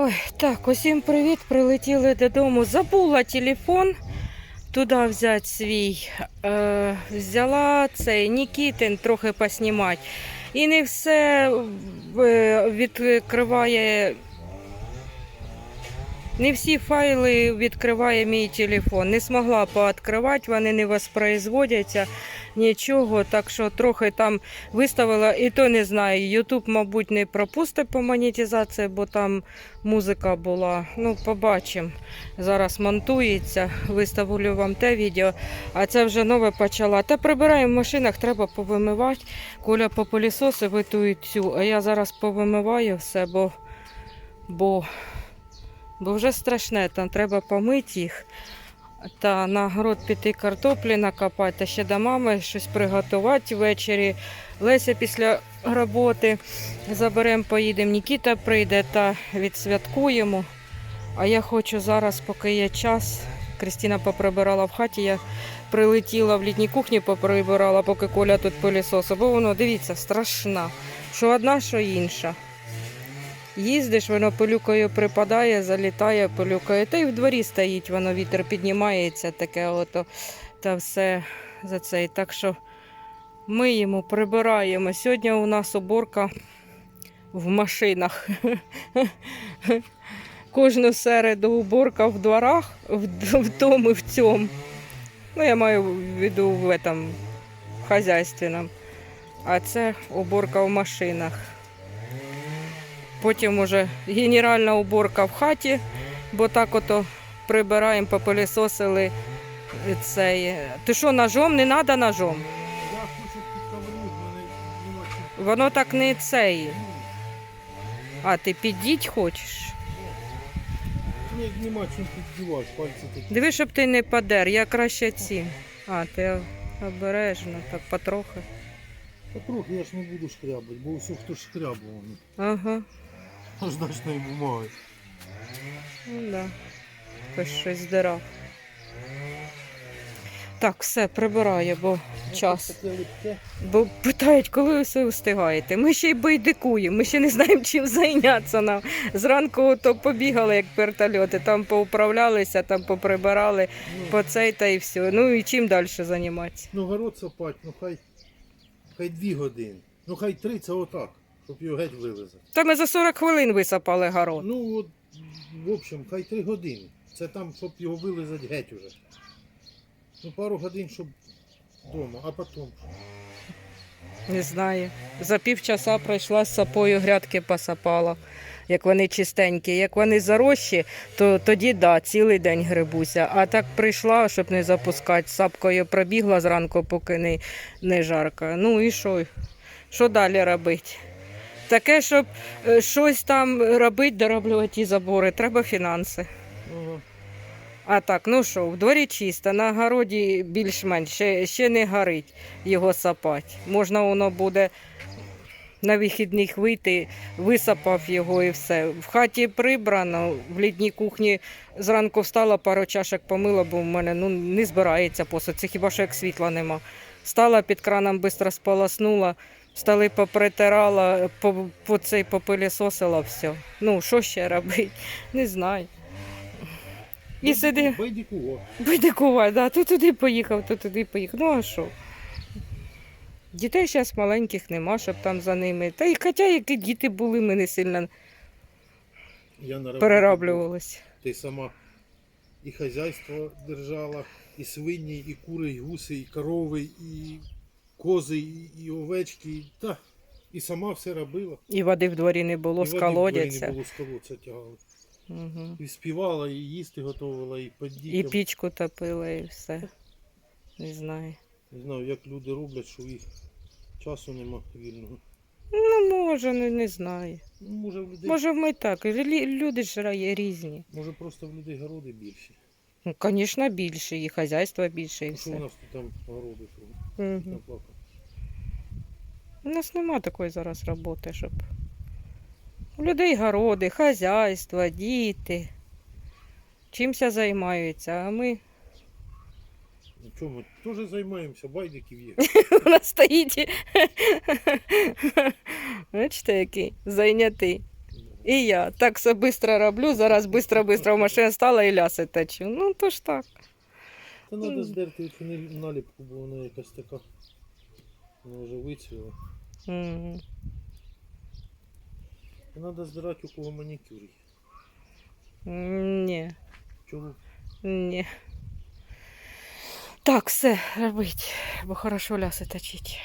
Ой, так, усім привіт. Прилетіли додому. Забула телефон туди взяти свій. Е, взяла цей Нікітин трохи поснімати. І не все е, відкриває. Не всі файли відкриває мій телефон. Не змогла пооткривати, вони не воспроизводяться, нічого. Так що трохи там виставила, і то не знаю. Ютуб, мабуть, не пропустить по монетизації, бо там музика була. Ну, побачимо. Зараз монтується. Виставлю вам те відео. А це вже нове почала. Та прибираємо в машинах, треба повимивати. Коля по пилісосу витують цю, а я зараз повимиваю все, бо. бо бо вже страшне, там треба помити їх. Та на город піти картоплі накопати, та ще до мами щось приготувати ввечері. Леся після роботи заберемо, поїдемо. Нікіта прийде та відсвяткуємо. А я хочу зараз, поки є час. Крістіна поприбирала в хаті, я прилетіла в літній кухні, поприбирала, поки Коля тут пилісосив. Бо воно, дивіться, страшна. Що одна, що інша. Їздиш, воно пилюкою припадає, залітає пилюкою. Та й в дворі стоїть, воно вітер піднімається, таке ото та все за цей. Так що миємо, прибираємо. Сьогодні у нас уборка в машинах. Кожну середу уборка в дворах, в, тому і в цьому. Ну, я маю в виду в этом хазяйственном. А це уборка в машинах. Потім уже генеральна уборка в хаті, бо так ото прибираємо, попилісосили цей. Ти що, ножом? Не треба ножом. Я хочу підковернути. Воно так не цей. А, ти підіть хочеш? Ні, нема чим піддівати, пальці такі. Диви, щоб ти не подер, я краще ці. А, ти обережно, так потрохи. Потрохи я ж не буду шкрябати, бо все хто шкрябав. Ага, Аж значної бумаги. ну да. Хтось щось здирав. Так, все, прибираю, бо час. Бо питають, коли ви все встигаєте. Ми ще й байдикуємо, ми ще не знаємо, чим зайнятися нам. Зранку то побігали, як вертольоти, там поуправлялися, там поприбирали, Ну, по цей та і все. Ну і чим далі займатися? ну город сапать, ну хай, хай дві години. Ну хай три, це отак, щоб його геть вивезти. Та ми за 40 хвилин висапали город. Ну от, в общем, хай три години. Це там, щоб його вилизати геть уже. Ну пару годин, щоб вдома, а потім. Не знаю. За півчаса пройшла з сапою грядки посапала. Як вони чистенькі, як вони зарощі, то тоді да, цілий день грибуся. А так прийшла, щоб не запускати, сапкою пробігла зранку, поки не, не жарко. Ну і що? Що далі робити? Таке, щоб е, щось там робити, дороблювати ті забори, треба фінанси. А так, ну що, в дворі чисто, на городі більш-менш ще, ще не горить його сапати. Можна воно буде на вихідних вийти, висапав його і все. В хаті прибрано, в літній кухні зранку встала, пару чашок помила, бо в мене ну, не збирається посуд. Це хіба що як світла нема. Стала під краном, швидко сполоснула, столи попритирала, по, по цей попилісосила, все. Ну, що ще робити? Не знаю. І сиди. Байдикува. Байдикова, да. То туди поїхав, то туди поїхав. Ну а що? Дітей зараз маленьких нема, щоб там за ними. Та й хоча які діти були, ми не сильно Я на перероблювалися. Ти сама і хазяйство держала, і свині, і кури, і гуси, і корови, і кози, і, овечки. Та, і сама все робила. І води в дворі не було, і з води в дворі колодязя. Не було з колодця тягали. Угу. І співала, і їсти готувала, і під І пічку топила, і все. Не знаю. Не знаю, як люди роблять, що їх часу нема вільного. Ну, може, не, не знаю. Ну, може, в людей, Може, ми так. Лі- Люди ж рає різні. може просто в людей городи більші. Ну, звісно, більше, і хазяйство більше, і Ну, що у все. нас тут там городи кругом, Угу. У нас нема такої зараз роботи, щоб. У людей городи, хазяйство, діти. Чимся займаються, а ми. Ну, чому? Ми теж займаємося, байдиків є. У нас стоїть. Бачите, який зайнятий. І я так все швидко роблю, зараз швидко-швидко в машину стала і ляси течу. Ну то ж так. Та треба здерти цю наліпку, бо вона якась така. Вона вже вицвіла. Угу. Треба здирати у кого манікюр. є. Ні, Чого? ні. Так, все, робить, бо хорошо ляси точить.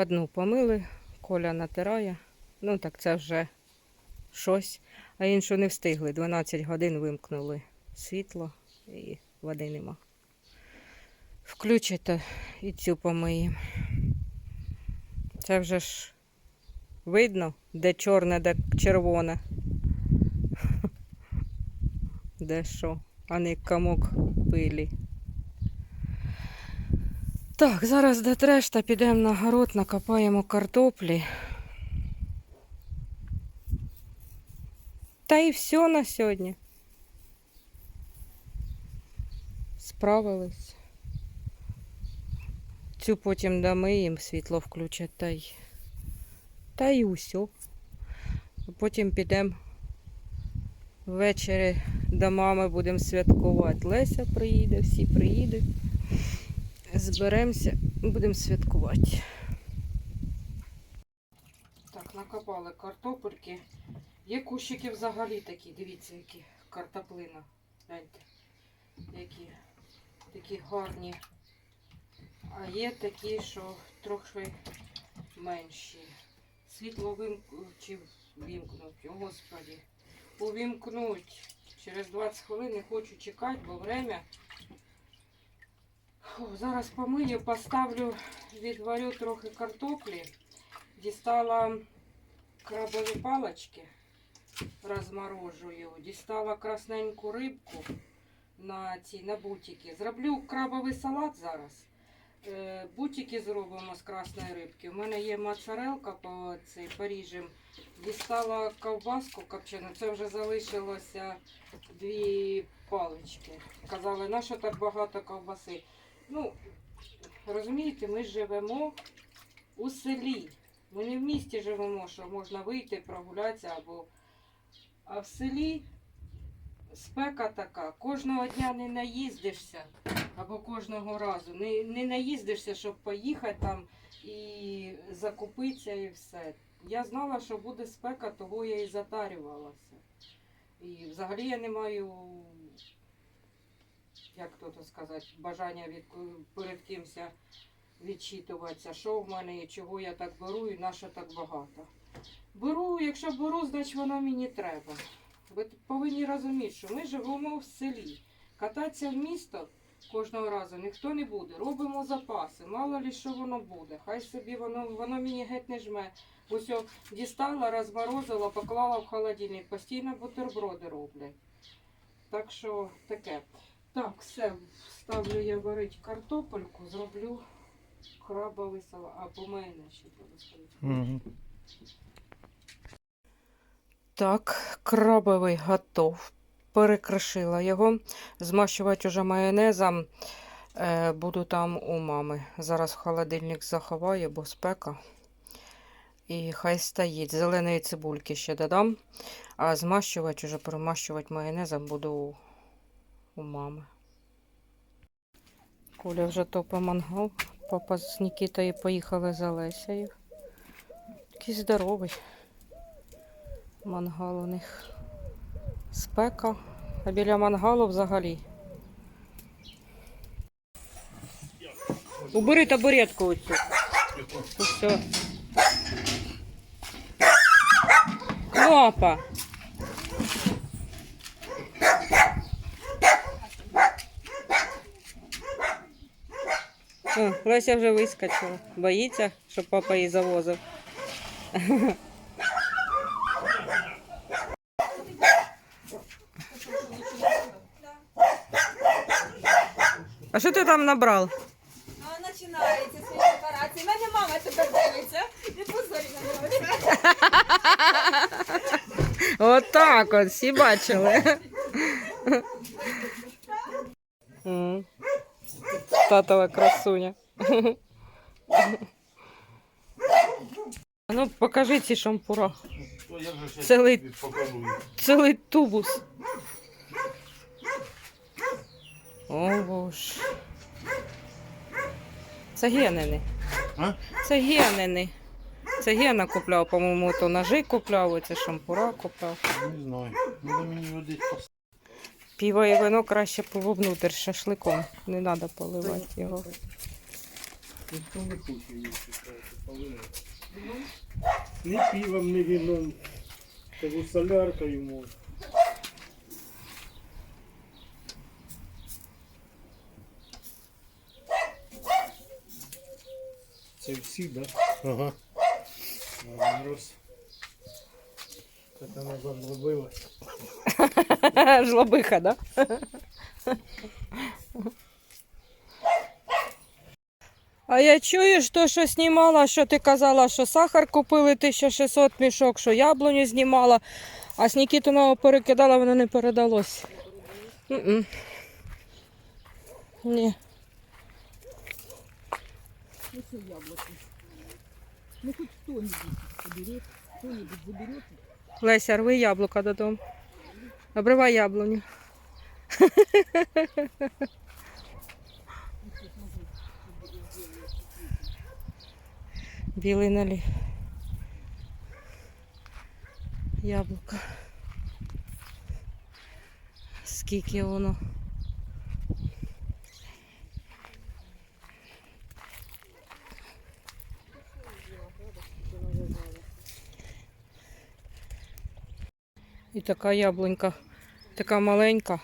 Одну помили, Коля натирає. Ну так це вже щось. А іншу не встигли. 12 годин вимкнули світло і води нема. Включите і цю помиємо. Це вже ж видно, де чорне, де червоне. Де що, а не комок пилі. Так, зараз до трешта підемо на город, накопаємо картоплі. Та і все на сьогодні. Справились. Цю потім домиємо, світло включать та й. Та й усьо. Потім підемо ввечері до мами будемо святкувати. Леся приїде, всі приїдуть зберемося, і будемо святкувати. Так, накопали картопельки. Є кущики взагалі такі, дивіться, які картоплина. Гляньте, які такі гарні. А є такі, що трохи менші. Світло вимкнуть, вимкнуть, о господі. Увімкнуть. Через 20 хвилин не хочу чекати, бо время Зараз помию, поставлю, відварю трохи картоплі. Дістала крабові палочки, розморожую. Дістала красненьку рибку на ці на бутики. Зроблю крабовий салат зараз. Е, Бутики зробимо з красної рибки. У мене є моцарелка по цей поріжем. Дістала ковбаску копчену. Це вже залишилося дві палички. Казали, на що так багато ковбаси? Ну, розумієте, ми живемо у селі. Ми не в місті живемо, що можна вийти, прогулятися або. А в селі спека така. Кожного дня не наїздишся, або кожного разу. Не, не наїздишся, щоб поїхати там і закупитися і все. Я знала, що буде спека, того я і затарювалася. І взагалі я не маю як то сказати, бажання від перед кимось відчитуватися, що в мене і чого я так беру, і на що так багато. Беру, якщо беру, значить воно мені треба. Ви повинні розуміти, що ми живемо в селі. Кататися в місто кожного разу ніхто не буде. Робимо запаси. Мало ли що воно буде. Хай собі воно, воно мені геть не жме. Ось дістала, розморозила, поклала в холодильник. Постійно бутерброди роблять. Так що таке. Так, все, ставлю я варить картопельку, зроблю крабовий салат. А по мене ще сказати. Так, крабовий готов. Перекришила його. Змащувати уже майонезом. Е, буду там у мами. Зараз в холодильник заховаю, бо спека. І хай стоїть. Зеленої цибульки ще додам. А змащувати, уже перемащувати майонезом буду у, мами. Коля вже топить мангал. Папа з Нікітою поїхали за Лесею. Такий здоровий мангал у них. Спека. А біля мангалу взагалі. Убери табуретку оцю. Все. Кнопа. О, Леся вже вискочила. Боїться, що папа її завозив. А що ти там набрав? А, Починається свої операції. Мене мама тепер дивиться. Не позорі на мене. Отак от, всі бачили. Татова красуня. А Ну, покажи ці шампура. Цілий- Цілий тубус. О, боже. Це генини. А? Це генини. Це гена купляв, по-моєму, то ножи купляв, оце шампура купляв. Не знаю. Треба мені водить Піво і вино краще пововнутрь шашликом. Не треба поливати його. Ніхто не хоче їсти, повинен. Не пивом, не вином. Кажу, соляркою можна. Це всі, да? Ага. Раз. Так вона заглибилась. Жлобиха, да? А я чую, що, що знімала, що ти казала, що сахар купили 1600 мішок, що яблуню знімала, а з Нікітиного перекидала, воно не передалось. Ні. Ну что яблоко? Ну хоть кто-нибудь соберет, кто-нибудь заберет. Леся, рви яблука додому. Обривай яблуню. Білий налив. Яблука. Скільки воно? І така яблунька, така маленька.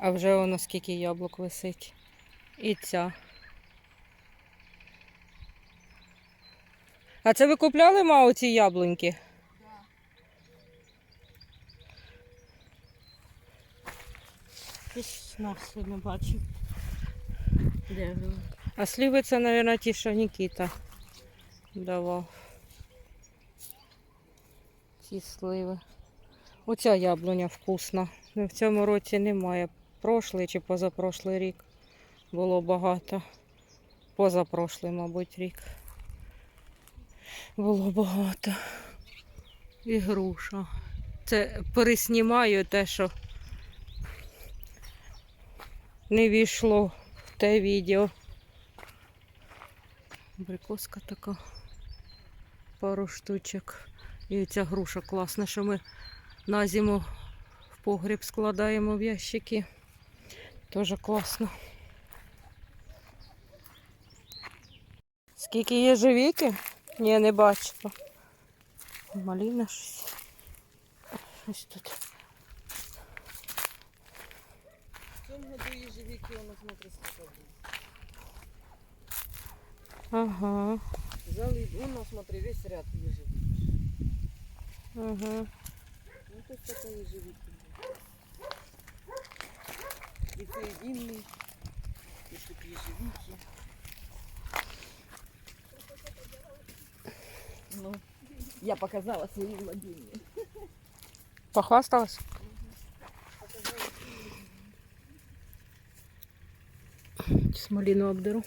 А вже воно скільки яблук висить. І ця. А це ви купляли мау ці яблуньки? Десь нас не бачу. Де? А сливи це, мабуть, ті, що Нікіта давав. Ці сливи. Оця яблуня вкусна. Ну, В цьому році немає. Прошлий чи позапрошлий рік було багато. Позапрошлий, мабуть, рік. Було багато. І груша. Це переснімаю те, що не війшло в те відео. Абрикоска така. Пару штучок. І ця груша класна, що ми на зиму в погріб складаємо в ящики. Тоже класно. Скільки є живіки? Ні, не бачила. Маліна щось. Ось тут. В цьому году ежевики у нас смотри сколько. Ага. Взяли, вон, ну, смотри, весь ряд ежевик. Ага. Ну тут такої живуть. І поєдинний, і тут є. Ну, я показала свои владения. Похвасталась? Сейчас малину обдеру.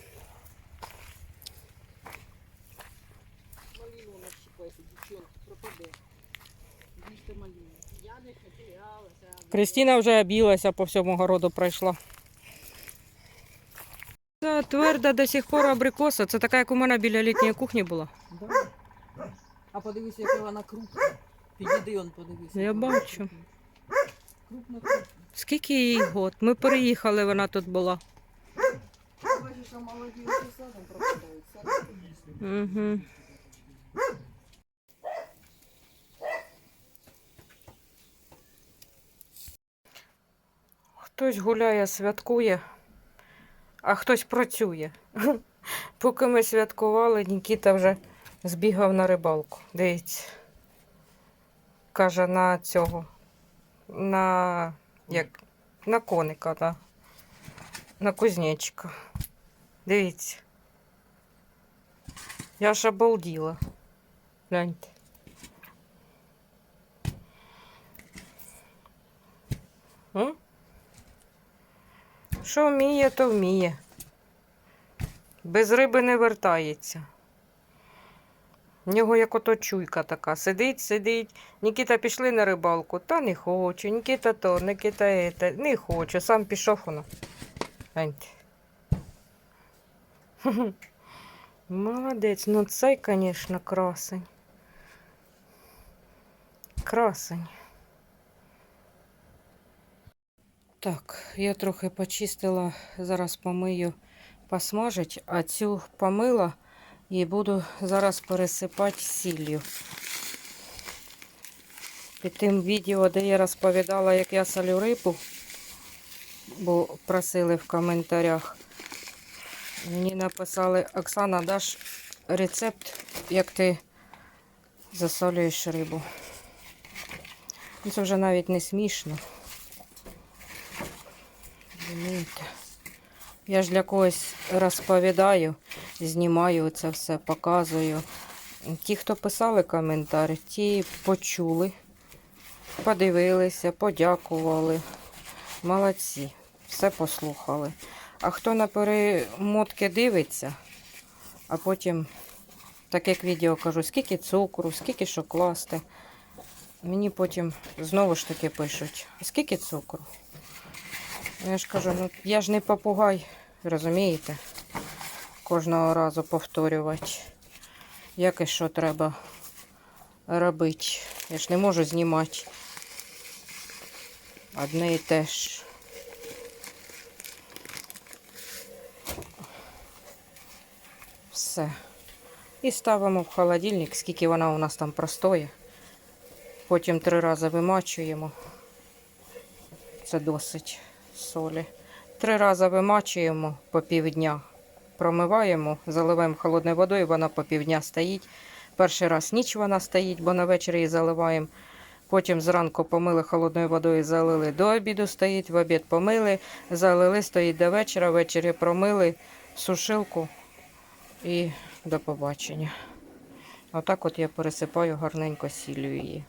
Кристина вже обілася по всьому городу пройшла. Це тверда до сих пор абрикоса. Це така, як у мене біля літньої кухні була. А подивися, яка вона крупна. Підійди он, подивися. Я бачу. крупна. Крупна. Скільки їй год? Ми переїхали, вона тут була. Бачиш, а молоді садом пропадають. Угу. Хтось гуляє, святкує, а хтось працює. Поки ми святкували, Нікіта вже збігав на рибалку. Дивіться. Каже, на цього. На як? На коника, так. на кузнечика. Дивіться. Я ж обалділа. Гляньте. М? Що вміє, то вміє. Без риби не вертається. В нього як ото чуйка така. Сидить, сидить. Нікіта пішли на рибалку. Та не хочу. Нікіта то, Нікіта ете. Не хочу. Сам пішов воно. Молодець. Ну цей, звісно, красень. Красень. Так, я трохи почистила, зараз помию, посмажить, а цю помила і буду зараз пересипати сіллю. Під тим відео, де я розповідала, як я солю рибу, бо просили в коментарях. Мені написали, Оксана, даш рецепт, як ти засолюєш рибу. Ну, Це вже навіть не смішно. Розумієте? Я ж для когось розповідаю, знімаю це все, показую. Ті, хто писали коментар, ті почули, подивилися, подякували. Молодці, все послухали. А хто на перемотки дивиться, а потім, так як відео кажу, скільки цукру, скільки що класти. Мені потім знову ж таки пишуть, скільки цукру. Я ж кажу, ну я ж не попугай, розумієте? Кожного разу повторювати, як і що треба робити. Я ж не можу знімати одне і те ж. Все. І ставимо в холодильник, скільки вона у нас там простоє. Потім три рази вимачуємо. Це досить солі. Три рази вимачуємо по півдня. Промиваємо, заливаємо холодною водою, вона по півдня стоїть. Перший раз ніч вона стоїть, бо на вечір її заливаємо. Потім зранку помили холодною водою, залили до обіду стоїть, в обід помили, залили, стоїть до вечора, ввечері промили сушилку і до побачення. Отак от я пересипаю гарненько сіллю її.